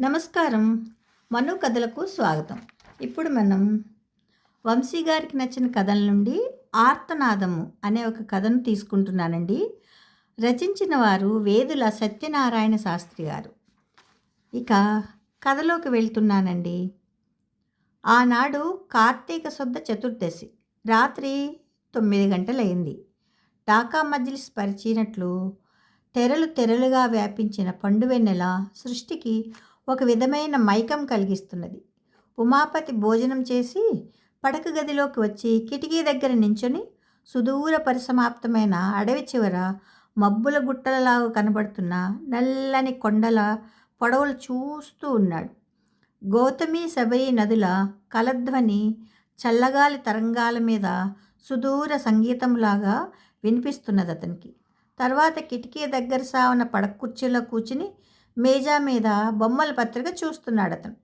నమస్కారం. మను కథలకు స్వాగతం. ఇప్పుడు మనం వంశీ గారికి నచ్చిన కథల నుండి ఆర్తనాదము అనే ఒక కథను తీసుకుంటున్నానండి. రచించిన వారు వేదుల సత్యనారాయణ శాస్త్రి గారు. ఇక కథలోకి వెళ్తున్నానండి. ఆనాడు కార్తీక శుద్ధ చతుర్దశి రాత్రి తొమ్మిది గంటలైంది. ఢాకా మజ్లిస్ పరిచినట్లు తెరలు తెరలుగా వ్యాపించిన పండువెన్నెల సృష్టికి ఒక విధమైన మైకం కలిగిస్తున్నది. ఉమాపతి భోజనం చేసి పడక గదిలోకి వచ్చి కిటికీ దగ్గర నించుని సుదూర పరిసమాప్తమైన అడవి చివర మబ్బుల గుట్టలలాగా కనబడుతున్న నల్లని కొండల పొడవులు చూస్తూ ఉన్నాడు. గౌతమి శబరి నదుల కలధ్వని చల్లగాలి తరంగాల మీద సుదూర సంగీతంలాగా వినిపిస్తున్నది అతనికి. తర్వాత కిటికీ దగ్గర సావన పడక కుర్చీలో కూర్చుని మేజా మీద బొమ్మల పత్రిక చూస్తున్నాడు అతను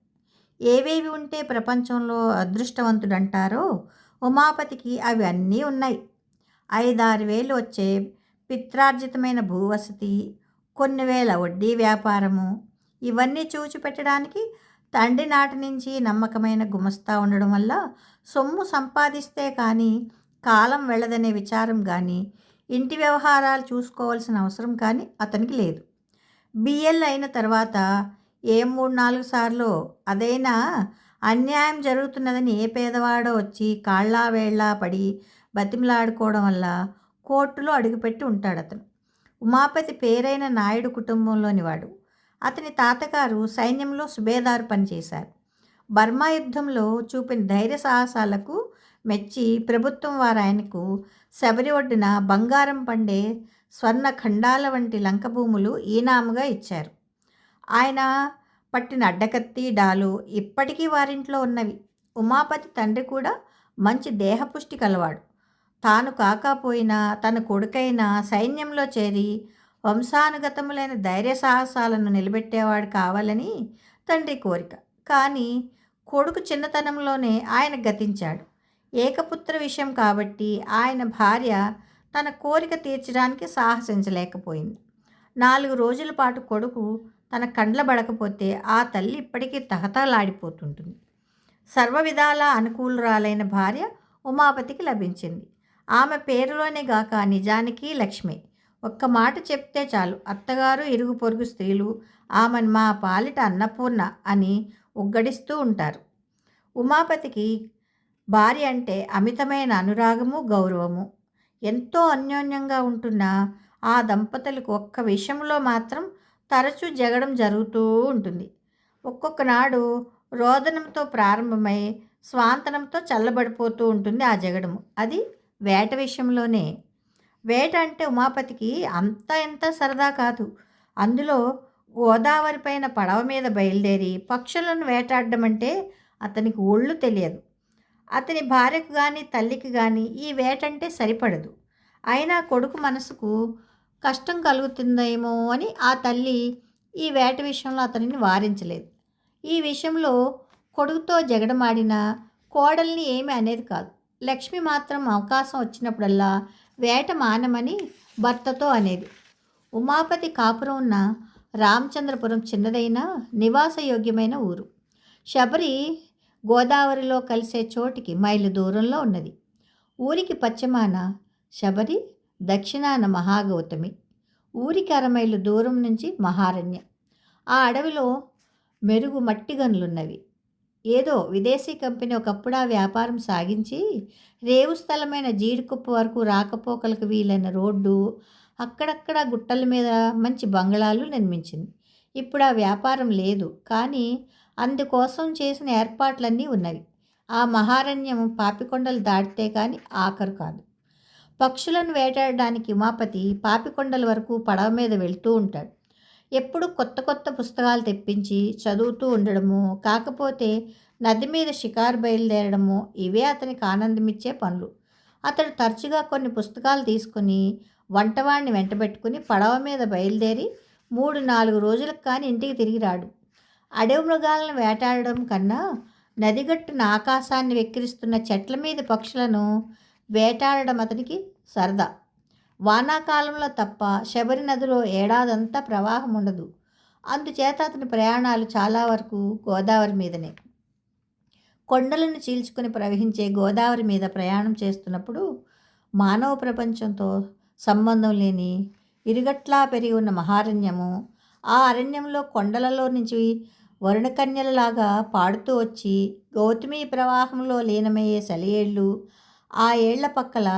ఏవేవి ఉంటే ప్రపంచంలో అదృష్టవంతుడంటారో ఉమాపతికి అవి అన్నీ ఉన్నాయి. ఐదారు వేలు వచ్చే పిత్రార్జితమైన భూవసతి కొన్ని వేల వడ్డీ వ్యాపారము ఇవన్నీ చూచిపెట్టడానికి తండ్రి నాటి నుంచి నమ్మకమైన గుమస్తా ఉండడం వల్ల సొమ్ము సంపాదిస్తే కానీ కాలం వెళ్ళదనే విచారం కానీ ఇంటి వ్యవహారాలు చూసుకోవాల్సిన అవసరం కానీ అతనికి లేదు. బిఎల్ అయిన తర్వాత ఏ మూడు నాలుగు సార్లు అదైనా అన్యాయం జరుగుతున్నదని ఏ పేదవాడో వచ్చి కాళ్ళా వేళ్ళా పడి బతిమలాడుకోవడం వల్ల కోర్టులో అడుగుపెట్టి ఉంటాడు అతను ఉమాపతి పేరైన నాయుడు కుటుంబంలోని వాడు. అతని తాతగారు సైన్యంలో సుబేదారు పనిచేశారు. బర్మా యుద్ధంలో చూపిన ధైర్య సాహసాలకు మెచ్చి ప్రభుత్వం వారు ఆయనకు శబరి ఒడ్డున బంగారం పండే స్వర్ణ ఖండాల వంటి లంక భూములు ఈనాముగా ఇచ్చారు. ఆయన పట్టిన అడ్డకత్తి డాలు ఇప్పటికీ వారింట్లో ఉన్నవి. ఉమాపతి తండ్రి కూడా మంచి దేహపుష్టి కలవాడు. తాను కాకపోయినా తన కొడుకైన సైన్యంలో చేరి వంశానుగతములైన ధైర్య సాహసాలను నిలబెట్టేవాడు కావాలని తండ్రి కోరిక. కానీ కొడుకు చిన్నతనంలోనే ఆయన గతించాడు. ఏకపుత్ర విషయం కాబట్టి ఆయన భార్య తన కోరిక తీర్చడానికి సాహసించలేకపోయింది. నాలుగు రోజుల పాటు కొడుకు తన కండ్లబడకపోతే ఆ తల్లి ఇప్పటికీ తహతలాడిపోతుంటుంది సర్వ విధాల అనుకూలురాలైన భార్య ఉమాపతికి లభించింది. ఆమె పేరులోనే గాక నిజానికి లక్ష్మి. ఒక్క మాట చెప్తే చాలు. అత్తగారు ఇరుగు పొరుగు స్త్రీలు ఆమెను మా పాలిట అన్నపూర్ణ అని ఉగ్గడిస్తూ ఉంటారు. ఉమాపతికి భార్య అంటే అమితమైన అనురాగము గౌరవము. ఎంతో అన్యోన్యంగా ఉంటున్న ఆ దంపతులకు ఒక్క విషయంలో మాత్రం తరచూ జగడం జరుగుతూ ఉంటుంది. ఒక్కొక్క నాడు రోదనంతో ప్రారంభమై స్వాంతనంతో చల్లబడిపోతూ ఉంటుంది ఆ జగడము. అది వేట విషయంలోనే. వేట అంటే ఉమాపతికి అంత ఎంత సరదా కాదు. అందులో గోదావరి పైన పడవ మీద బయలుదేరి పక్షులను వేటాడడం అంటే అతనికి ఒళ్ళు తెలియదు. అతని భార్యకు కానీ తల్లికి కానీ ఈ వేటంటే సరిపడదు. అయినా కొడుకు మనసుకు కష్టం కలుగుతుందేమో అని ఆ తల్లి ఈ వేట విషయంలో అతనిని వారించలేదు. ఈ విషయంలో కొడుకుతో జగడమాడిన కోడల్ని ఏమీ అనేది కాదు. లక్ష్మి మాత్రం అవకాశం వచ్చినప్పుడల్లా వేట మానమని భర్తతో అనేది. ఉమాపతి కాపురం ఉన్న రామచంద్రపురం చిన్నదైన నివాసయోగ్యమైన ఊరు. శబరి గోదావరిలో కలిసే చోటికి మైలు దూరంలో ఉన్నది. ఊరికి పశ్చిమాన శబరి దక్షిణాన మహాగౌతమి. ఊరికి అరమైలు దూరం నుంచి మహారణ్యం. ఆ అడవిలో మెరుగు మట్టి గనులున్నవి. ఏదో విదేశీ కంపెనీ ఒకప్పుడు ఆ వ్యాపారం సాగించి రేవు స్థలమైన జీడికుప్ప వరకు రాకపోకలకు వీలైన రోడ్డు అక్కడక్కడ గుట్టల మీద మంచి బంగళాలు నిర్మించింది. ఇప్పుడు ఆ వ్యాపారం లేదు. కానీ అందుకోసం చేసిన ఏర్పాట్లన్నీ ఉన్నవి. ఆ మహారణ్యం పాపికొండలు దాటితే కానీ ఆఖరు కాదు. పక్షులను వేటాడడానికి ఉమాపతి పాపికొండల వరకు పడవ మీద వెళ్తూ ఉంటాడు. ఎప్పుడు కొత్త కొత్త పుస్తకాలు తెప్పించి చదువుతూ ఉండడము కాకపోతే నది మీద షికారు బయలుదేరడము ఇవే అతనికి ఆనందమిచ్చే పనులు. అతడు తరచుగా కొన్ని పుస్తకాలు తీసుకుని వంటవాడిని వెంటబెట్టుకుని పడవ మీద బయలుదేరి మూడు నాలుగు రోజులకు కానీ ఇంటికి తిరిగి రాడు. అడవి మృగాలను వేటాడడం కన్నా నదిగట్టున ఆకాశాన్ని వెక్కిరిస్తున్న చెట్ల మీద పక్షులను వేటాడడం అతనికి సరదా. వానాకాలంలో తప్ప శబరి నదిలో ఏడాదంతా ప్రవాహం ఉండదు. అందుచేత అతని ప్రయాణాలు చాలా వరకు గోదావరి మీదనే. కొండలను చీల్చుకొని ప్రవహించే గోదావరి మీద ప్రయాణం చేస్తున్నప్పుడు మానవ ప్రపంచంతో సంబంధం లేని ఇరుగట్లా పెరిగి ఉన్న మహారణ్యము ఆ అరణ్యంలో కొండలలో నుంచి వరుణకన్యలలాగా పాడుతూ వచ్చి గౌతమి ప్రవాహంలో లీనమయ్యే సెలయేళ్ళు ఆ ఏళ్ళ పక్కల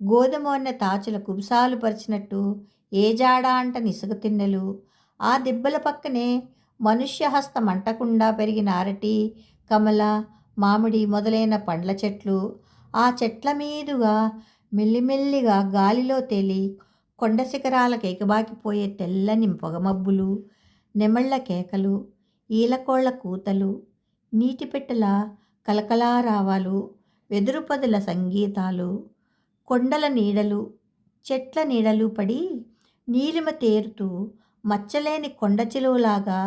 గోధుమోన్న తాచుల కుబుసాలు పరిచినట్టు ఏ జాడ అంట నిసుగు తిన్నెలు. ఆ దిబ్బల పక్కనే మనుష్యహస్తం అంటకుండా పెరిగిన అరటి కమల మామిడి మొదలైన పండ్ల చెట్లు ఆ చెట్ల మీదుగా మెల్లిమెల్లిగా గాలిలో తేలి కొండ శిఖరాలకు ఎగబాకిపోయే తెల్లని పొగమబ్బులు నెమళ్ళ కేకలు ఈలకోళ్ళ కూతలు నీటిపెట్టెల కలకలారావాలు వెదురుపదుల సంగీతాలు కొండల నీడలు చెట్ల నీడలు పడి నీలిమ తేరుతూ మచ్చలేని కొండ చెలువులాగా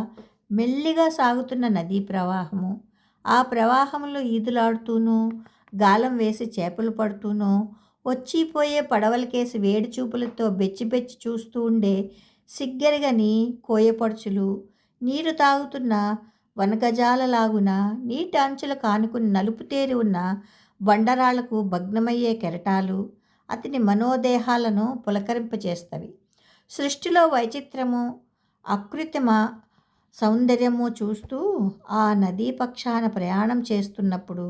మెల్లిగా సాగుతున్న నదీ ప్రవాహము. ఆ ప్రవాహంలో ఈదులాడుతూనూ గాలం వేసి చేపలు పడుతూనూ వచ్చిపోయే పడవలకేసి వేడి చూపులతో బెచ్చిబెచ్చి చూస్తూ ఉండే సిగ్గరిగని కోయపడుచులు నీరు తాగుతున్న వనగజాలలాగున నీటి అంచుల కానుకుని నలుపు తేరి ఉన్న బండరాళ్ళకు భగ్నమయ్యే కెరటాలు అతని మనోదేహాలను పులకరింపచేస్తవి. సృష్టిలో వైచిత్రము అకృత్రిమ సౌందర్యము చూస్తూ ఆ నదీ పక్షాన ప్రయాణం చేస్తున్నప్పుడు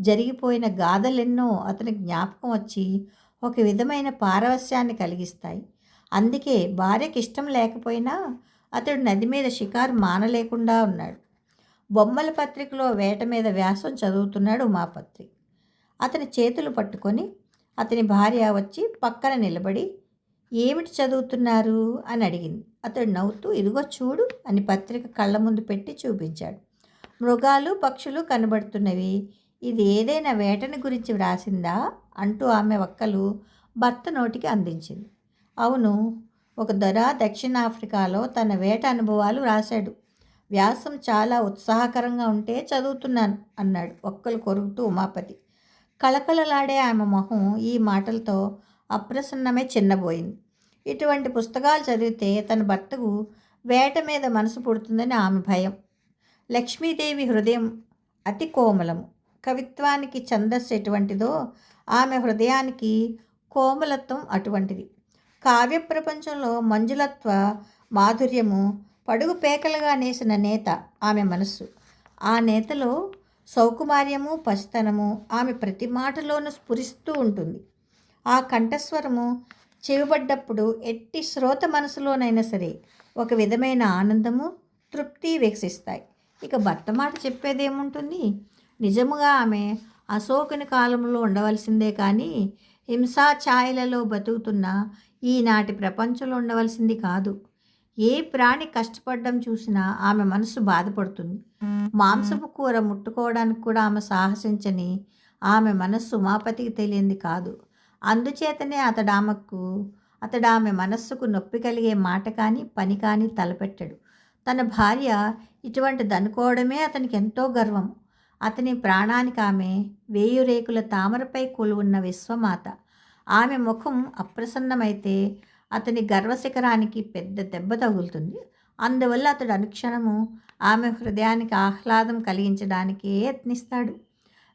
జరిగిపోయిన గాథలెన్నో అతని జ్ఞాపకం వచ్చి ఒక విధమైన పారవస్యాన్ని కలిగిస్తాయి. అందుకే భార్యకి ఇష్టం లేకపోయినా అతడు నది మీద షికారు మానలేకుండా ఉన్నాడు. బొమ్మల పత్రికలో వేట మీద వ్యాసం చదువుతున్నాడు ఉమాపత్రి. అతని చేతులు పట్టుకొని అతని భార్య వచ్చి పక్కన నిలబడి ఏమిటి చదువుతున్నారు? అని అడిగింది. అతడు నవ్వుతూ ఇదిగో చూడు అని పత్రిక కళ్ళ ముందు పెట్టి చూపించాడు. మృగాలు పక్షులు కనబడుతున్నవి. ఇది ఏదైనా వేటని గురించి వ్రాసిందా? అంటూ ఆమె ఒక్కలు భర్త నోటికి అందించింది. అవును ఒక దొర దక్షిణాఫ్రికాలో తన వేట అనుభవాలు రాశాడు వ్యాసం చాలా ఉత్సాహకరంగా ఉంటే చదువుతున్నాను అన్నాడు ఒక్కలు కొరుకుతూ ఉమాపతి. కళకళలాడే ఆమె మొహం ఈ మాటలతో అప్రసన్నమే చిన్నబోయింది. ఇటువంటి పుస్తకాలు చదివితే తన భర్తకు వేట మీద మనసు పుడుతుందని ఆమె భయం. లక్ష్మీదేవి హృదయం అతి కోమలము. కవిత్వానికి ఛందస్సు ఎటువంటిదో ఆమె హృదయానికి కోమలత్వం అటువంటిది. కావ్య ప్రపంచంలో మంజులత్వ మాధుర్యము పడుగు పేకలుగా నేసిన నేత ఆమె మనస్సు. ఆ నేతలో సౌకుమార్యము పసితనము ఆమె ప్రతి మాటలోనూ స్ఫురిస్తూ ఉంటుంది. ఆ కంఠస్వరము చెవిబడ్డప్పుడు ఎట్టి శ్రోత మనసులోనైనా సరే ఒక విధమైన ఆనందము తృప్తి వికసిస్తాయి ఇక భర్త మాట చెప్పేదేముంటుంది? నిజముగా ఆమె అశోకుని కాలంలో ఉండవలసిందే కానీ హింసా ఛాయలలో బతుకుతున్న ఈనాటి ప్రపంచంలో ఉండవలసింది కాదు. ఏ ప్రాణి కష్టపడడం చూసినా ఆమె మనసు బాధపడుతుంది. మాంసపు కూర ముట్టుకోవడానికి కూడా ఆమె సాహసించని ఆమె మనస్సు ఉమాపతికి తెలియంది కాదు. అందుచేతనే అతడు ఆమెకు అతడు ఆమె మనస్సుకు నొప్పి కలిగే మాట కానీ పని కానీ తలపెట్టాడు. తన భార్య ఇటువంటిది అనుకోవడమే అతనికి ఎంతో గర్వం. అతని ప్రాణానికి ఆమె వేయు రేకుల తామరపై కూలువున్న విశ్వమాత. ఆమె ముఖం అప్రసన్నమైతే అతని గర్వశిఖరానికి పెద్ద దెబ్బ తగులుతుంది. అందువల్ల అతడు అనుక్షణము ఆమె హృదయానికి ఆహ్లాదం కలిగించడానికే యత్నిస్తాడు.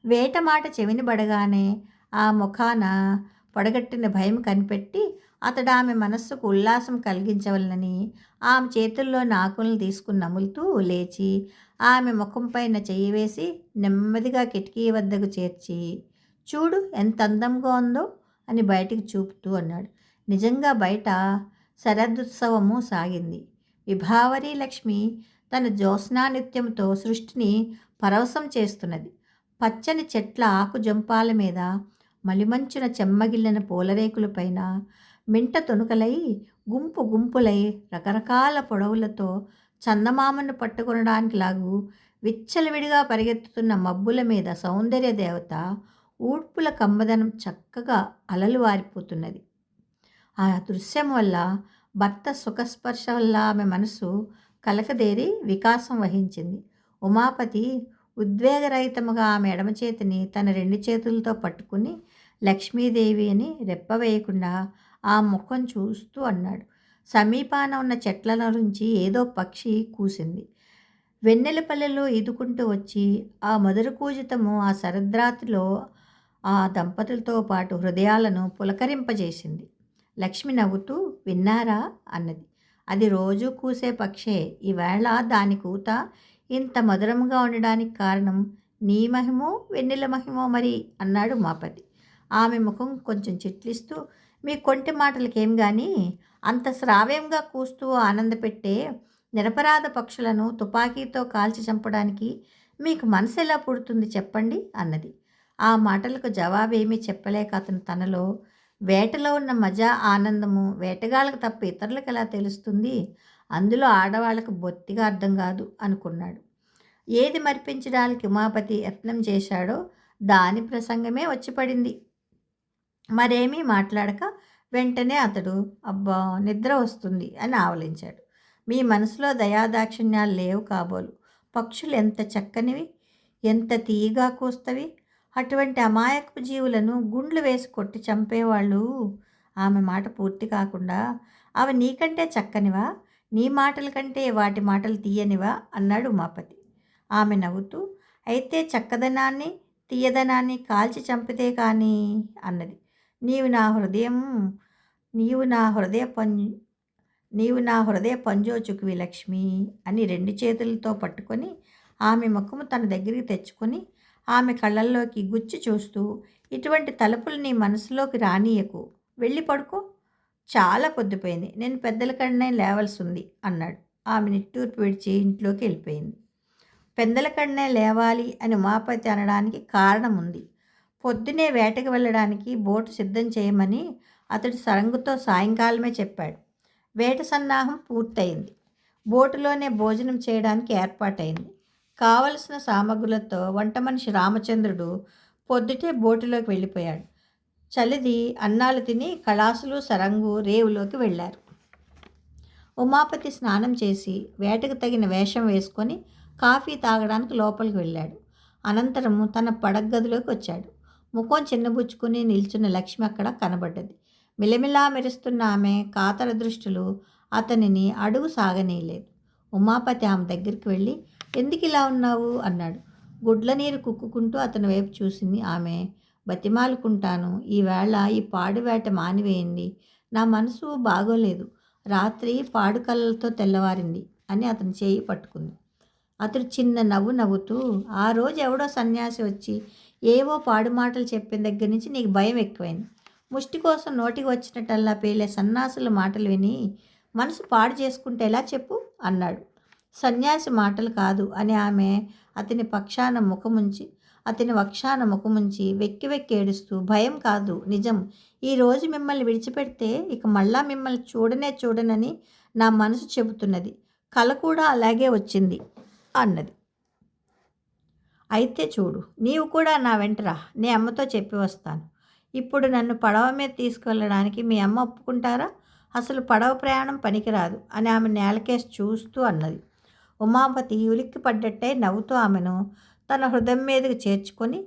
వేట మాట చెవిని పడగానే ఆ ముఖాన పొడగట్టిన భయం కనిపెట్టి అతడు ఆమె మనస్సుకు ఉల్లాసం కలిగించవలనని ఆమె చేతుల్లో ఆకులను తీసుకుని నములుతూ లేచి ఆమె ముఖంపైన చెయ్యి వేసి నెమ్మదిగా కిటికీ వద్దకు చేర్చి చూడు ఎంత అందంగా ఉందో అని బయటికి చూపుతూ అన్నాడు. నిజంగా బయట శరదుత్సవము సాగింది. విభావరి లక్ష్మి తన జ్యోత్స్నా నృత్యంతో సృష్టిని పరవశం చేస్తున్నది. పచ్చని చెట్ల ఆకు జంపాల మీద మలిమంచున చెమ్మగిల్లిన పూలరేకులపైన మింట తునుకలై గుంపు గుంపులై రకరకాల పొడవులతో చందమామను పట్టుకొనడానికి లాగు విచ్చలవిడిగా పరిగెత్తుతున్న మబ్బుల మీద సౌందర్య దేవత ఊడ్పుల కమ్మదనం చక్కగా అలలు వారిపోతున్నది. ఆ దృశ్యం వల్ల భర్త సుఖస్పర్శ వల్ల ఆమె మనసు కలకదేరి వికాసం వహించింది. ఉమాపతి ఉద్వేగరహితముగా ఆమె ఎడమ చేతిని తన రెండు చేతులతో పట్టుకుని లక్ష్మీదేవి అని రెప్పవేయకుండా ఆ ముఖం చూస్తూ అన్నాడు. సమీపాన ఉన్న చెట్ల నుంచి ఏదో పక్షి కూసింది. వెన్నెలపల్లెలో ఈదుకుంటూ వచ్చి ఆ మధుర కూజితము ఆ శరద్రాత్రిలో ఆ దంపతులతో పాటు హృదయాలను పులకరింపజేసింది. లక్ష్మి నవ్వుతూ విన్నారా? అన్నది. అది రోజు కూసే పక్షే. ఈవేళ దాని కూత ఇంత మధురముగా ఉండడానికి కారణం నీ మహిమో వెన్నెల మహిమో మరి? అన్నాడు మాపతి. ఆమె ముఖం కొంచెం చిట్లిస్తూ మీ కొంటి మాటలకేం కానీ అంత శ్రావ్యంగా కూస్తూ ఆనందపెట్టే నిరపరాధ పక్షులను తుపాకీతో కాల్చి చంపడానికి మీకు మనసు ఎలా పుడుతుంది చెప్పండి అన్నది. ఆ మాటలకు జవాబేమీ చెప్పలేక అతను తనలో వేటలో ఉన్న మజా ఆనందము వేటగాళ్ళకు తప్ప ఇతరులకు ఎలా తెలుస్తుంది? అందులో ఆడవాళ్ళకు బొత్తిగా అర్థం కాదు అనుకున్నాడు. ఏది మరిపించడానికి ఉమాపతి యత్నం చేశాడో దాని ప్రసంగమే వచ్చి పడింది. మరేమీ మాట్లాడక వెంటనే అతడు అబ్బా నిద్ర వస్తుంది అని ఆవలించాడు. మీ మనసులో దయాదాక్షిణ్యాలు లేవు కాబోలు. పక్షులు ఎంత చక్కనివి ఎంత తీయగా కూస్తవి. అటువంటి అమాయకపు జీవులను గుండ్లు వేసి కొట్టి చంపేవాళ్ళు. ఆమె మాట పూర్తి కాకుండా అవి నీకంటే చక్కనివా? నీ మాటల కంటే వాటి మాటలు తీయనివా? అన్నాడు ఉమాపతి. ఆమె నవ్వుతూ అయితే చక్కదనాన్ని తీయదనాన్ని కాల్చి చంపితే కానీ అన్నది. నీవు నా హృదయం నీవు నా హృదయ పంజు నీవు నా హృదయ పంజోచుకువి లక్ష్మి అని రెండు చేతులతో పట్టుకొని ఆమె ముఖము తన దగ్గరికి తెచ్చుకొని ఆమె కళ్ళల్లోకి గుచ్చి చూస్తూ ఇటువంటి తలుపులు నీ మనసులోకి రానీయకు. వెళ్ళి పడుకో. చాలా పొద్దుపోయింది. నేను పెద్దల కడనే లేవలసి ఉంది అన్నాడు. ఆమె నిట్టూర్పు విడిచి ఇంట్లోకి వెళ్ళిపోయింది. పెద్దల కడనే లేవాలి అని ఉమాపతి అనడానికి కారణం ఉంది పొద్దునే వేటకు వెళ్ళడానికి బోటు సిద్ధం చేయమని అతడు సరంగుతో సాయంకాలమే చెప్పాడు. వేట సన్నాహం పూర్తయింది. బోటులోనే భోజనం చేయడానికి ఏర్పాటైంది. కావలసిన సామగ్రులతో వంట మనిషి రామచంద్రుడు పొద్దుటే బోటులోకి వెళ్ళిపోయాడు. చలిది అన్నాలు తిని కళాసులు సరంగు రేవులోకి వెళ్ళారు. ఉమాపతి స్నానం చేసి వేటకు తగిన వేషం వేసుకొని కాఫీ తాగడానికి లోపలికి వెళ్ళాడు. అనంతరము తన పడగదిలోకి వచ్చాడు. ముఖం చిన్నబుచ్చుకుని నిల్చున్న లక్ష్మి అక్కడ కనబడ్డది. మిలమిలా మెరుస్తున్న ఆమె కాతర దృష్టిలు అతనిని అడుగు సాగనీయలేదు. ఉమాపతి ఆమె దగ్గరికి వెళ్ళి ఎందుకు ఇలా ఉన్నావు? అన్నాడు. గుడ్ల నీరు కుక్కుకుంటూ అతని వైపు చూసింది ఆమె. బతిమాలుకుంటాను. ఈవేళ ఈ పాడువేట మానివేయండి. నా మనసు బాగోలేదు. రాత్రి పాడు కళ్ళతో తెల్లవారింది అని అతని చేయి పట్టుకుంది. అతడు చిన్న నవ్వు నవ్వుతూ ఆ రోజు ఎవడో సన్యాసి వచ్చి ఏవో పాడు మాటలు చెప్పిన దగ్గర నుంచి నీకు భయం ఎక్కువైంది. ముష్టి కోసం నోటికి వచ్చినట్టల్లా పేలే సన్నాసుల మాటలు విని మనసు పాడు చేసుకుంటే ఎలా చెప్పు? అన్నాడు. సన్యాసి మాటలు కాదు అని ఆమె అతని పక్షాన ముఖముంచి అతని వక్షాన ముఖముంచి వెక్కి వెక్కి ఏడుస్తూ భయం కాదు నిజం. ఈరోజు మిమ్మల్ని విడిచిపెడితే ఇక మళ్ళా మిమ్మల్ని చూడనే చూడనని నా మనసు చెబుతున్నది. కల కూడా అలాగే వచ్చింది అన్నది. అయితే చూడు నీవు కూడా నా వెంటరా నీ అమ్మతో చెప్పి వస్తాను. ఇప్పుడు నన్ను పడవ మీద తీసుకెళ్ళడానికి మీ అమ్మ ఒప్పుకుంటారా? అసలు పడవ ప్రయాణం పనికిరాదు అని ఆమె నేలకేసి చూస్తూ అన్నది. ఉమాపతి ఉలిక్కి పడ్డట్టే నవ్వుతూ ఆమెను తన హృదయం మీదకి చేర్చుకొని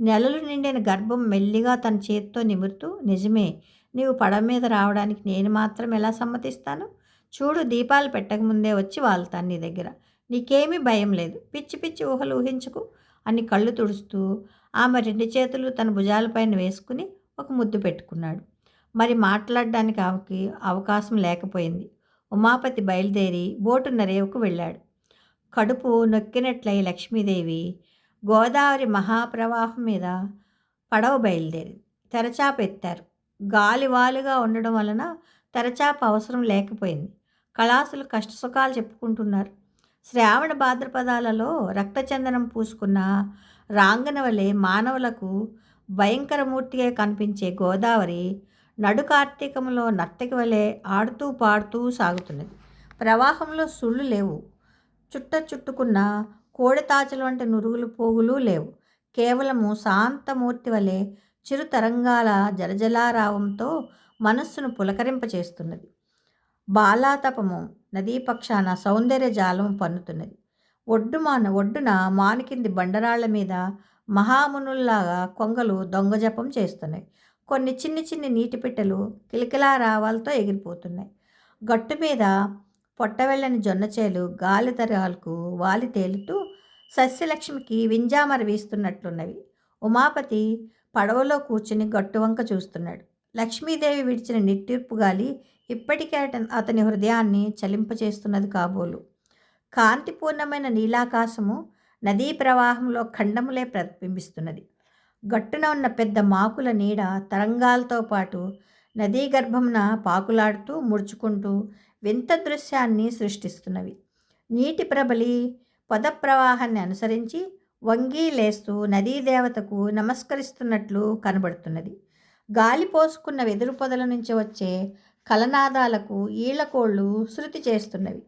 నెలలు నిండిన గర్భం మెల్లిగా తన చేతితో నిమురుతూ నిజమే నీవు పడవ మీద రావడానికి నేను మాత్రం ఎలా సమ్మతిస్తాను? చూడు దీపాలు పెట్టకముందే వచ్చి వాళ్తాను నీ దగ్గర. నీకేమీ భయం లేదు. పిచ్చి పిచ్చి ఊహలు ఊహించుకు. అని కళ్ళు తుడుస్తూ ఆమె రెండు చేతులు తన భుజాలపైన వేసుకుని ఒక ముద్దు పెట్టుకున్నాడు. మరి మాట్లాడడానికి ఆమెకి అవకాశం లేకపోయింది. ఉమాపతి బయలుదేరి బోటు నరేవుకు వెళ్ళాడు. కడుపు నొక్కినట్లయి లక్ష్మీదేవి గోదావరి మహాప్రవాహం మీద పడవ బయలుదేరింది. తెరచాప ఎత్తారు. గాలివాలుగా ఉండడం వలన తెరచాప అవసరం లేకపోయింది. కళాసులు కష్టసుఖాలు చెప్పుకుంటున్నారు. శ్రావణ భాద్రపదాలలో రక్తచందనం పూసుకున్న రాంగన వలె మానవులకు భయంకరమూర్తిగా కనిపించే గోదావరి నడు కార్తీకంలో నర్తకి వలె ఆడుతూ పాడుతూ సాగుతున్నది. ప్రవాహంలో సుళ్ళు లేవు. చుట్ట చుట్టుకున్న కోడతాచలు వంటి నురుగులు పోగులు లేవు. కేవలము శాంతమూర్తి వలె చిరుతరంగాల జలజలారావంతో మనస్సును పులకరింపచేస్తున్నది. బాలాతపము నదీపక్షాన సౌందర్య జాలం పన్నుతున్నది. ఒడ్డుమాన ఒడ్డున మానికింది బండరాళ్ళ మీద మహామునుల్లాగా కొంగలు దొంగజపం చేస్తున్నాయి. కొన్ని చిన్ని చిన్ని నీటి పిట్టలు కిలకిలా రావాలతో ఎగిరిపోతున్నాయి. గట్టు మీద పొట్టవెళ్ళని జొన్నచేలు గాలి తరాలకు వాలి తేలుతూ సస్యలక్ష్మికి వింజామర వీస్తున్నట్లున్నవి. ఉమాపతి పడవలో కూర్చుని గట్టువంక చూస్తున్నాడు. లక్ష్మీదేవి విడిచిన నిట్టూర్పు గాలి ఇప్పటికే అతని హృదయాన్ని చలింపచేస్తున్నది కాబోలు. కాంతిపూర్ణమైన నీలాకాశము నదీ ప్రవాహంలో ఖండములే ప్రతిబింబిస్తున్నది. గట్టున ఉన్న పెద్ద మాకుల నీడ తరంగాలతో పాటు నదీ గర్భమున పాకులాడుతూ ముడుచుకుంటూ వింత దృశ్యాన్ని సృష్టిస్తున్నవి. నీటి ప్రబలి పదప్రవాహాన్ని అనుసరించి వంగి లేస్తూ నదీ దేవతకు నమస్కరిస్తున్నట్లు కనబడుతున్నది. గాలి పోసుకున్న వెదురు పొదల నుంచి వచ్చే కలనాదాలకు ఈళ్ళకోళ్ళు శృతి చేస్తున్నవి.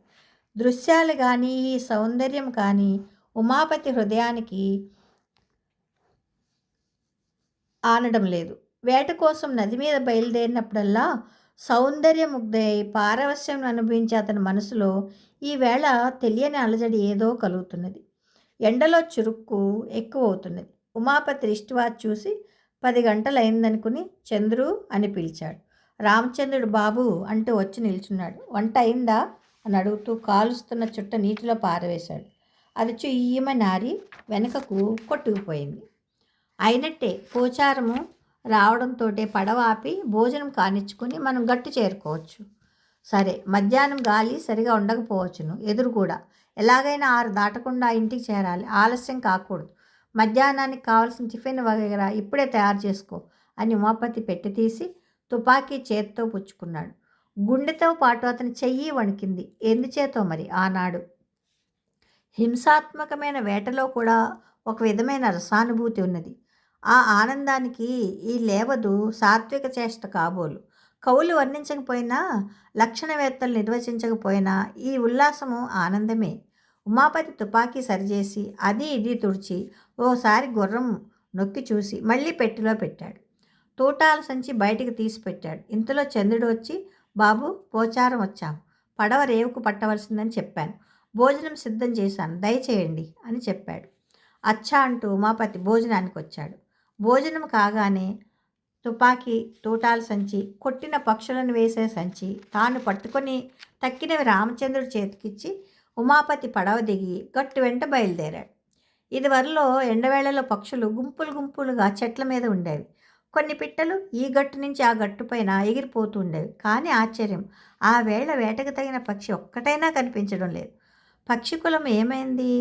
దృశ్యాలు కానీ ఈ సౌందర్యం కానీ ఉమాపతి హృదయానికి ఆనడం లేదు. వేట కోసం నది మీద బయలుదేరినప్పుడల్లా సౌందర్యముగ్ధై పారవశ్యం అనుభవించే అతని మనసులో ఈవేళ తెలియని అలజడి ఏదో కలుగుతున్నది. ఎండలో చురుక్కు ఎక్కువ అవుతున్నది ఉమాపతి రిస్ట్ వాచ్ చూసి పది గంటలైందనుకుని చంద్రు అని పిలిచాడు. రామచంద్రుడు బాబు అంటూ వచ్చి నిల్చున్నాడు. వంట అయిందా? అని అడుగుతూ కాలుస్తున్న చుట్ట నీటిలో పారవేశాడు. అది చుయ్యమ నారి వెనుకకు కొట్టుకుపోయింది. అయినట్టే పోచారము రావడంతో పడవ ఆపి భోజనం కానిచ్చుకొని మనం గట్టు చేరుకోవచ్చు. సరే మధ్యాహ్నం గాలి సరిగా ఉండకపోవచ్చును ఎదురు కూడా ఎలాగైనా ఆరు దాటకుండా ఇంటికి చేరాలి. ఆలస్యం కాకూడదు. మధ్యాహ్నానికి కావాల్సిన టిఫిన్ వగైరా ఇప్పుడే తయారు చేసుకో అని ఉమాపతి పెట్టి తీసి తుపాకీ చేత్తో పుచ్చుకున్నాడు. గుండెతో పాటు అతని చెయ్యి వణికింది. ఎందుచేతో మరి? ఆనాడు. హింసాత్మకమైన వేటలో కూడా ఒక విధమైన రసానుభూతి ఉన్నది. ఆ ఆనందానికి ఈ లేవదు సాత్విక చేష్ట కాబోలు. కవులు వర్ణించకపోయినా లక్షణవేత్తలు నిర్వచించకపోయినా ఈ ఉల్లాసము ఆనందమే. ఉమాపతి తుపాకీ సరిచేసి అది ఇది తుడిచి ఓసారి గుర్రం నొక్కి చూసి మళ్ళీ పెట్టెలో పెట్టాడు. తూటాల సంచి బయటికి తీసి పెట్టాడు ఇంతలో చంద్రుడు వచ్చి బాబు పోచారం వచ్చాము. పడవ రేవుకు పట్టవలసిందని చెప్పాను. భోజనం సిద్ధం చేశాను. దయచేయండి అని చెప్పాడు. అచ్చా అంటూ ఉమాపతి భోజనానికి వచ్చాడు. భోజనం కాగానే తుపాకీ తూటాల సంచి కొట్టిన పక్షులను వేసే సంచి తాను పట్టుకొని తక్కినవి రామచంద్రుడి చేతికిచ్చి ఉమాపతి పడవ దిగి గట్టు వెంట బయలుదేరాడు. ఇదివరలో ఎండవేళలో పక్షులు గుంపులు గుంపులుగా చెట్ల మీద ఉండేవి. కొన్ని పిట్టలు ఈ గట్టు నుంచి ఆ గట్టుపైన ఎగిరిపోతుండేవి. ఎగిరిపోతూ ఉండేవి కానీ ఆశ్చర్యం ఆ వేళ వేటకు తగిన పక్షి ఒక్కటైనా కనిపించడం లేదు. పక్షి కులం ఏమైంది?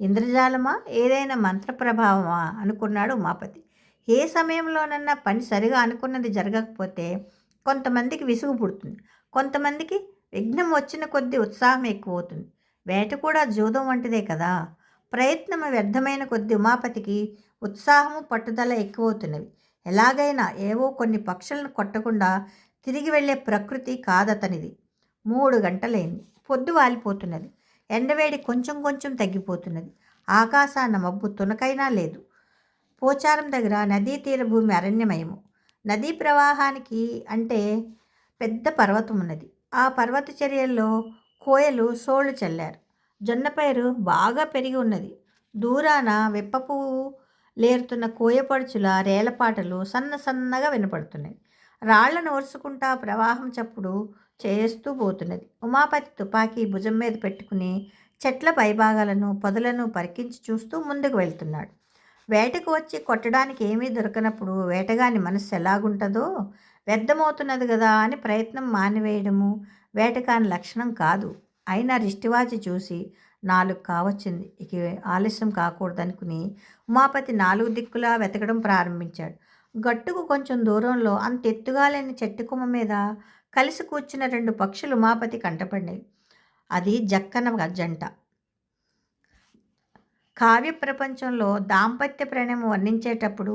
ఇంద్రజాలమా? ఏదైనా మంత్ర ప్రభావమా? అనుకున్నాడు ఉమాపతి. ఏ సమయంలోనన్నా పని సరిగా అనుకున్నది జరగకపోతే కొంతమందికి విసుగు పుడుతుంది. కొంతమందికి విఘ్నం వచ్చిన కొద్దీ ఉత్సాహం ఎక్కువ అవుతుంది వేట కూడా జూదం వంటిదే కదా! ప్రయత్నం వ్యర్థమైన కొద్దీ ఉమాపతికి ఉత్సాహము పట్టుదల ఎక్కువవుతున్నవి. ఎలాగైనా ఏవో కొన్ని పక్షులను కొట్టకుండా తిరిగి వెళ్ళే ప్రకృతి కాదతనిది. మూడు గంటలైంది. పొద్దు వాలిపోతున్నది. ఎండవేడి కొంచెం కొంచెం తగ్గిపోతున్నది. ఆకాశాన మబ్బు తునకైనా లేదు. పోచారం దగ్గర నదీ తీర భూమి అరణ్యమయము. నదీ ప్రవాహానికి అంటే పెద్ద పర్వతం ఉన్నది ఆ పర్వత చర్యల్లో కోయలు సోళ్ళు చల్లారు. జొన్న పైరు బాగా పెరిగి ఉన్నది. దూరాన వెప్ప పువ్వు లేరుతున్న కోయపడుచుల రేలపాటలు సన్న సన్నగా వినపడుతున్నాయి రాళ్ళను ఒరుసుకుంటా ప్రవాహం చప్పుడు చేస్తూ పోతున్నది. ఉమాపతి తుపాకీ భుజం మీద పెట్టుకుని చెట్ల పైభాగాలను పొదలను పరికించి చూస్తూ ముందుకు వెళ్తున్నాడు. వేటకు వచ్చి కొట్టడానికి ఏమీ దొరకనప్పుడు వేటగాని మనస్సు ఎలాగుంటుందో వ్యర్థమవుతున్నది కదా అని ప్రయత్నం మానివేయడము వేటగాని లక్షణం కాదు. అయినా రిష్టివాచి చూసి నాలుగు కావచ్చింది. ఇక ఆలస్యం కాకూడదనుకుని ఉమాపతి నాలుగు దిక్కులా వెతకడం ప్రారంభించాడు. గట్టుకు కొంచెం దూరంలో అంత ఎత్తుగా లేని చెట్టు కొమ్మ మీద కలిసి కూర్చున్న రెండు పక్షులు ఉమాపతి కంటపడినవి. అది జక్కన జంట. కావ్య ప్రపంచంలో దాంపత్య ప్రణయం వర్ణించేటప్పుడు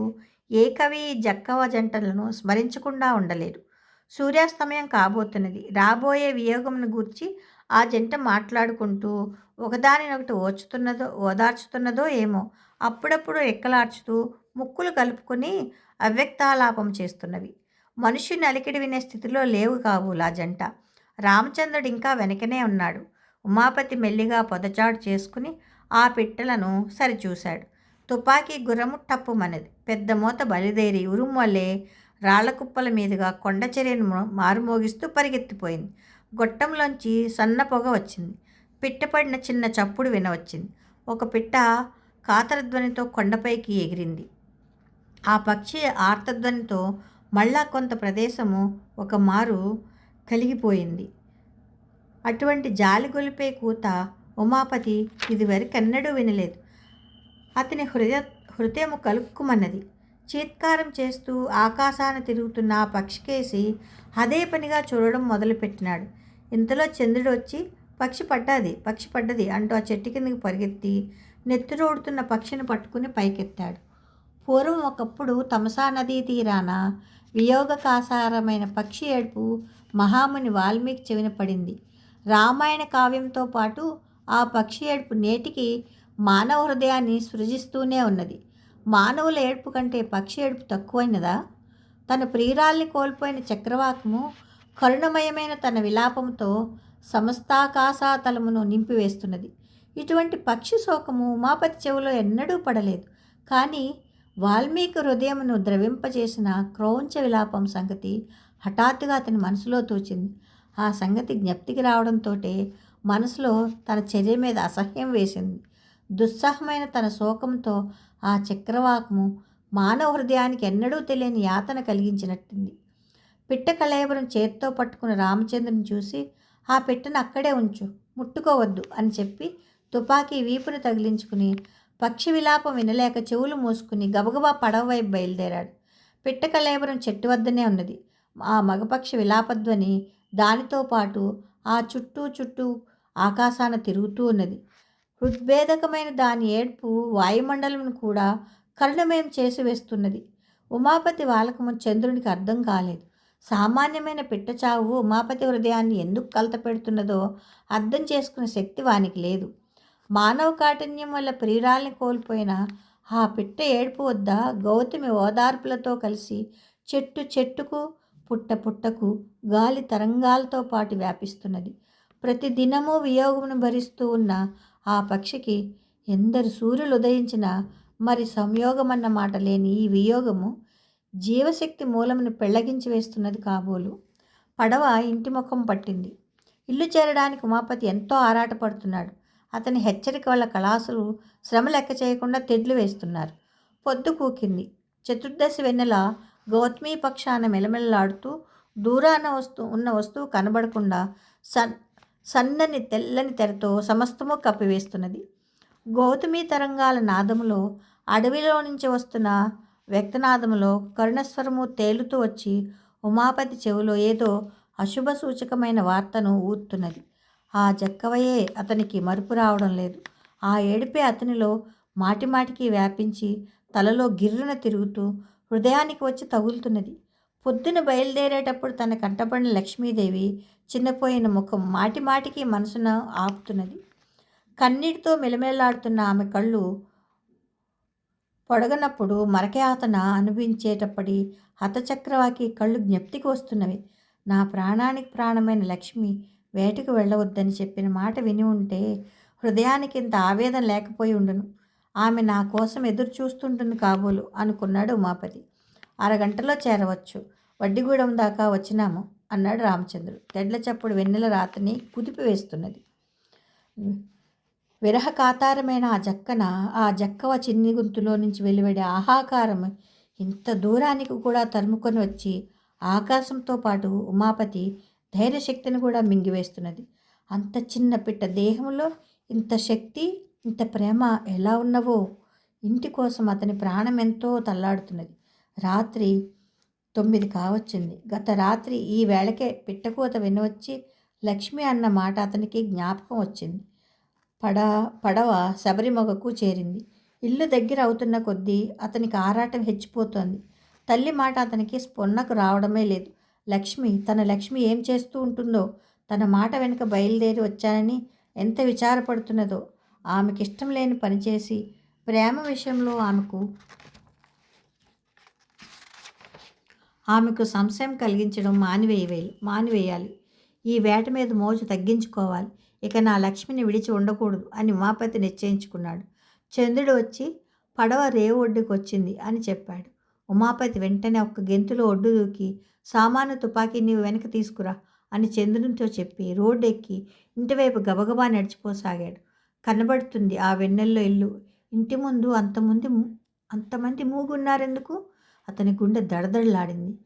ఏ కవి జక్కవ జంటలను స్మరించకుండా ఉండలేరు సూర్యాస్తమయం కాబోతున్నది. రాబోయే వియోగంను గూర్చి ఆ జంట మాట్లాడుకుంటూ ఒకదానినొకటి ఓచుతున్నదో ఓదార్చుతున్నదో ఏమో అప్పుడప్పుడు ఎక్కలార్చుతూ ముక్కులు కలుపుకొని అవ్యక్తాలాపం చేస్తున్నవి. మనిషి నలికిడి వినే స్థితిలో లేవు కావు లా జంట. రామచంద్రుడు ఇంకా వెనకనే ఉన్నాడు. ఉమాపతి మెల్లిగా పొదచాటు చేసుకుని ఆ పిట్టలను సరిచూశాడు. తుపాకీ గుర్రము టప్పుమనేది పెద్ద మూత బలిదేరి ఉరుము వల్లే రాళ్ళ కుప్పల మీదుగా కొండచర్యను మారుమోగిస్తూ పరిగెత్తిపోయింది. గొట్టంలోంచి సన్న పొగ వచ్చింది. పిట్టపడిన చిన్న చప్పుడు వినవచ్చింది ఒక పిట్ట కాతరధ్వనితో కొండపైకి ఎగిరింది. ఆ పక్షి ఆర్తధ్వనితో మళ్ళా కొంత ప్రదేశము ఒక మారు కలిగిపోయింది. అటువంటి జాలి గొలిపే కూత ఉమాపతి ఇదివరకెన్నడూ వినలేదు. అతని హృదయ హృదయము కలుక్కుమన్నది. చీత్కారం చేస్తూ ఆకాశాన తిరుగుతున్న ఆ పక్షికేసి అదే పనిగా చూడడం మొదలుపెట్టినాడు. ఇంతలో చంద్రుడు వచ్చి పక్షి పడ్డది పక్షి పడ్డది అంటూ ఆ చెట్టు కిందకి పరిగెత్తి నెత్తురోడుతున్న పక్షిని పట్టుకుని పైకెత్తాడు. పూర్వం ఒకప్పుడు తమసా నదీ తీరాన వియోగకాసారమైన పక్షి ఏడుపు మహాముని వాల్మీకి చెవిన పడింది. రామాయణ కావ్యంతో పాటు ఆ పక్షి ఏడుపు నేటికి మానవ హృదయాన్ని సృజిస్తూనే ఉన్నది. మానవుల ఏడుపు కంటే పక్షి ఏడుపు తక్కువైనదా? తన ప్రియురాల్ని కోల్పోయిన చక్రవాకము కరుణమయమైన తన విలాపంతో సమస్తాకాశాతలమును నింపివేస్తున్నది. ఇటువంటి పక్షి శోకము ఉమాపతి చెవిలో ఎన్నడూ పడలేదు. కానీ వాల్మీకి హృదయమును ద్రవింపజేసిన క్రౌంచ విలాపం సంగతి హఠాత్తుగా అతని మనసులో తోచింది. ఆ సంగతి జ్ఞప్తికి రావడంతో మనసులో తన చర్య మీద అసహ్యం వేసింది. దుస్సహమైన తన శోకంతో ఆ చక్రవాకము మానవ హృదయానికి ఎన్నడూ తెలియని యాతన కలిగించినట్టుంది. పిట్ట కళేబరం చేత్తో పట్టుకున్న రామచంద్రుని చూసి ఆ పిట్టను అక్కడే ఉంచు ముట్టుకోవద్దు అని చెప్పి తుపాకీ వీపును తగిలించుకుని పక్షి విలాపం వినలేక చెవులు మూసుకుని గబగబా పడవ వైపు బయలుదేరాడు. పిట్ట కళేబరం చెట్టు వద్దనే ఉన్నది. ఆ మగపక్షి విలాపధ్వని దానితో పాటు ఆ చుట్టూ చుట్టూ ఆకాశాన తిరుగుతూ ఉన్నది. హృద్భేదకమైన దాని ఏడ్పు వాయుమండలం కూడా కరుణమయం చేసివేస్తున్నది. ఉమాపతి వాలకము చంద్రునికి అర్థం కాలేదు. సామాన్యమైన పిట్టచావు ఉమాపతి హృదయాన్ని ఎందుకు కలత పెడుతున్నదో అర్థం చేసుకునే శక్తి వానికి లేదు. మానవ కాఠిన్యం వల్ల ప్రియురాల్ని కోల్పోయిన ఆ పిట్ట ఏడుపు వద్ద గౌతమి ఓదార్పులతో కలిసి చెట్టు చెట్టుకు పుట్ట పుట్టకు గాలి తరంగాలతో పాటు వ్యాపిస్తున్నది. ప్రతి దినము వియోగమును భరిస్తూ ఉన్న ఆ పక్షికి ఎందరు సూర్యులు ఉదయించినా మరి సంయోగమన్న మాట లేని ఈ వియోగము జీవశక్తి మూలమును పెళ్ళగించి వేస్తున్నది కాబోలు. పడవ ఇంటి ముఖం పట్టింది. ఇల్లు చేరడానికి ఉమాపతి ఎంతో ఆరాటపడుతున్నాడు. అతని హెచ్చరిక వల్ల కళాసులు శ్రమ లెక్క చేయకుండా తెడ్లు వేస్తున్నారు. పొద్దు కూకింది. చతుర్దశి వెన్నెల గౌతమి పక్షాన మెలమెలలాడుతూ దూరాన వస్తు ఉన్న వస్తువు కనబడకుండా సన్ సన్నని తెల్లని తెరతో సమస్తము కప్పివేస్తున్నది. గౌతమి తరంగాల నాదములో అడవిలో నుంచి వస్తున్న వ్యక్తనాదములో కరుణస్వరము తేలుతూ వచ్చి ఉమాపతి చెవిలో ఏదో అశుభ సూచకమైన వార్తను ఊతున్నది ఆ జక్కవయే అతనికి మరుపు రావడం లేదు. ఆ ఏడిపే అతనిలో మాటిమాటికి వ్యాపించి తలలో గిర్రున తిరుగుతూ హృదయానికి వచ్చి తగులుతున్నది. పొద్దున బయలుదేరేటప్పుడు తన కంటపడిన లక్ష్మీదేవి చిన్నపోయిన ముఖం మాటిమాటికి మనసును ఆపుతున్నది. కన్నీటితో మెలమెలాడుతున్న ఆమె కళ్ళు పొడగనప్పుడు మరకయాతన అనిపించేటప్పటి హతచక్రవాకి కళ్ళు జ్ఞప్తికి వస్తున్నవి. నా ప్రాణానికి ప్రాణమైన లక్ష్మి వేటకు వెళ్ళవద్దని చెప్పిన మాట విని ఉంటే హృదయానికి ఇంత ఆవేదన లేకపోయి ఉండును. ఆమె నా కోసం ఎదురు చూస్తుంటుంది కాబోలు అనుకున్నాడు ఉమాపతి. అరగంటలో చేరవచ్చు. వడ్డిగూడెం దాకా వచ్చినాము అన్నాడు రామచంద్రుడు. తెడ్ల చప్పుడు వెన్నెల రాత్రిని కుదిపి వేస్తున్నది విరహకాతారమైన ఆ జక్కన ఆ జక్కవ చిన్ని గొంతులో నుంచి వెలువడే ఆహాకారం ఇంత దూరానికి కూడా తరుముకొని వచ్చి ఆకాశంతో పాటు ఉమాపతి ధైర్యశక్తిని కూడా మింగివేస్తున్నది. అంత చిన్న పిట్ట దేహంలో ఇంత శక్తి ఇంత ప్రేమ ఎలా ఉన్నవో ఇంటి కోసం అతని ప్రాణం ఎంతో తల్లాడుతున్నది. రాత్రి తొమ్మిది కావచ్చింది. గత రాత్రి ఈ వేళకే పిట్టకూత వినవచ్చి లక్ష్మి అన్న మాట అతనికి జ్ఞాపకం వచ్చింది. పడ పడవ శబరిమొగకు చేరింది. ఇల్లు దగ్గర అవుతున్న కొద్దీ అతనికి ఆరాటం హెచ్చిపోతోంది. తల్లి మాట అతనికి స్పొన్నకు రావడమే లేదు. లక్ష్మి తన లక్ష్మి ఏం చేస్తూ ఉంటుందో తన మాట వెనుక బయలుదేరి వచ్చానని ఎంత విచారపడుతున్నదో ఆమెకి ఇష్టం లేని పని చేసి ప్రేమ విషయంలో ఆమెకు ఆమెకు సంశయం కలిగించడం మానివేయవేయాలి మానివేయాలి. ఈ వేట మీద మోజు తగ్గించుకోవాలి. ఇక నా లక్ష్మిని విడిచి ఉండకూడదు అని ఉమాపతి నిశ్చయించుకున్నాడు. చంద్రుడు వచ్చి పడవ రేవు ఒడ్డుకు వచ్చింది అని చెప్పాడు. ఉమాపతి వెంటనే ఒక్క గెంతులో ఒడ్డు దూకి సామాను తుపాకీ నీవు వెనక తీసుకురా అని చంద్రునితో చెప్పి రోడ్డు ఎక్కి ఇంటివైపు గబగబా నడిచిపోసాగాడు. కనబడుతుంది ఆ వెన్నెల్లో ఇల్లు. ఇంటి ముందు అంతమంది అంతమంది మూగున్నారెందుకు? అతని గుండె దడదడలాడింది.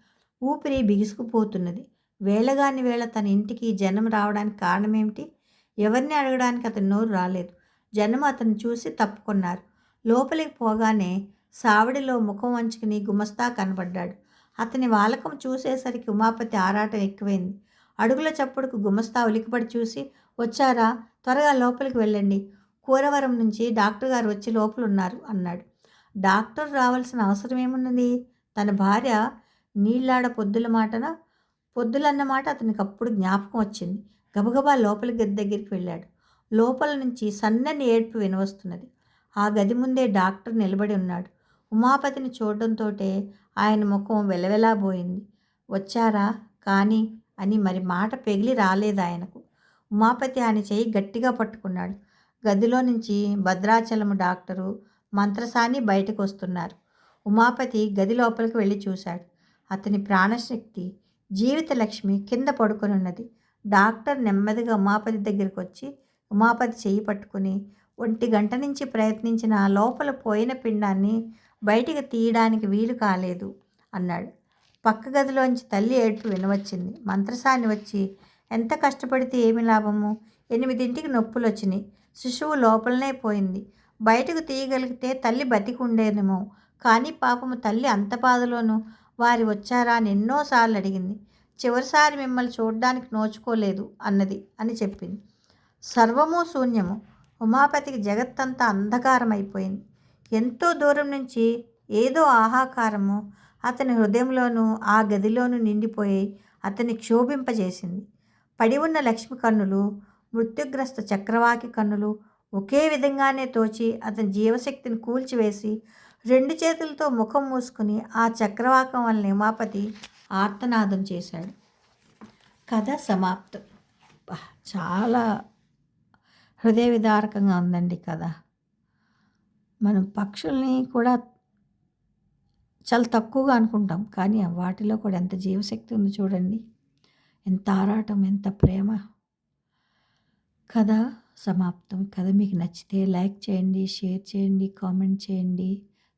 ఊపిరి బిగుసుకుపోతున్నది. వేళగాని వేళ తన ఇంటికి జనం రావడానికి కారణమేమిటి? ఎవరిని అడగడానికి అతని నోరు రాలేదు. జనం అతను చూసి తప్పుకున్నారు. లోపలికి పోగానే సావిడిలో ముఖం వంచుకుని గుమస్తా కనబడ్డాడు. అతని వాలకం చూసేసరికి ఉమాపతి ఆరాటం ఎక్కువైంది. అడుగుల చప్పుడుకు గుమస్తా ఉలికిపడి చూసి వచ్చారా? త్వరగా లోపలికి వెళ్ళండి. కూరవరం నుంచి డాక్టర్ గారు వచ్చి లోపల ఉన్నారు అన్నాడు. డాక్టర్ రావాల్సిన అవసరం ఏమున్నది? తన భార్య నీళ్ళాడ పొద్దుల మాటన? పొద్దులన్న మాట అతనికి అప్పుడు జ్ఞాపకం వచ్చింది. గబగబా లోపలి గది దగ్గరికి వెళ్ళాడు. లోపల నుంచి సన్నని ఏడ్పు వినవస్తున్నది. ఆ గది ముందే డాక్టర్ నిలబడి ఉన్నాడు. ఉమాపతిని చూడడంతో ఆయన ముఖం వెలవెలాబోయింది వచ్చారా? కానీ అని మరి మాట పెగిలి రాలేదు ఆయనకు. ఉమాపతి ఆయన చేయి గట్టిగా పట్టుకున్నాడు. గదిలో నుంచి భద్రాచలము డాక్టరు మంత్రసాని బయటకు వస్తున్నారు. ఉమాపతి గది లోపలికి వెళ్ళి చూశాడు. అతని ప్రాణశక్తి జీవిత లక్ష్మి కింద పడుకొని ఉన్నది. డాక్టర్ నెమ్మదిగా ఉమాపతి దగ్గరికి వచ్చి ఉమాపతి చేయి పట్టుకుని ఒంటి గంట నుంచి ప్రయత్నించిన లోపల పోయిన పిండాన్ని బయటికి తీయడానికి వీలు కాలేదు అన్నాడు. పక్క గదిలోంచి తల్లి ఏడుపు వినవచ్చింది. మంత్రసాని వచ్చి ఎంత కష్టపడితే ఏమి లాభము? ఎనిమిదింటికి నొప్పులు వచ్చినాయి శిశువు లోపలనే పోయింది. బయటకు తీయగలిగితే తల్లి బతికి ఉండేదేమో కానీ పాపము తల్లి అంత బాధలోనూ వారి వచ్చారా అని ఎన్నోసార్లు అడిగింది. చివరిసారి మిమ్మల్ని చూడడానికి నోచుకోలేదు అన్నది అని చెప్పింది. సర్వము శూన్యము. ఉమాపతికి జగత్తంతా అంధకారం అయిపోయింది ఎంతో దూరం నుంచి ఏదో ఆహాకారము అతని హృదయంలోనూ ఆ గదిలోనూ నిండిపోయి అతన్ని క్షోభింపజేసింది. పడి ఉన్న లక్ష్మి కన్నులు మృత్యుగ్రస్త చక్రవాకి కన్నులు ఒకే విధంగానే తోచి అతని జీవశక్తిని కూల్చివేసి రెండు చేతులతో ముఖం మూసుకుని ఆ చక్రవాకం వల్ల ఉమాపతి ఆర్తనాదం చేశాడు. కథ సమాప్తం. చాలా హృదయ విదారకంగా ఉందండి కథ. మనం పక్షుల్ని కూడా చాలా తక్కువగా అనుకుంటాం కానీ వాటిలో కూడా ఎంత జీవశక్తి ఉంది చూడండి. ఎంత ఆరాటం ఎంత ప్రేమ. కథ సమాప్తం. కథ మీకు నచ్చితే లైక్ చేయండి షేర్ చేయండి కామెంట్ చేయండి.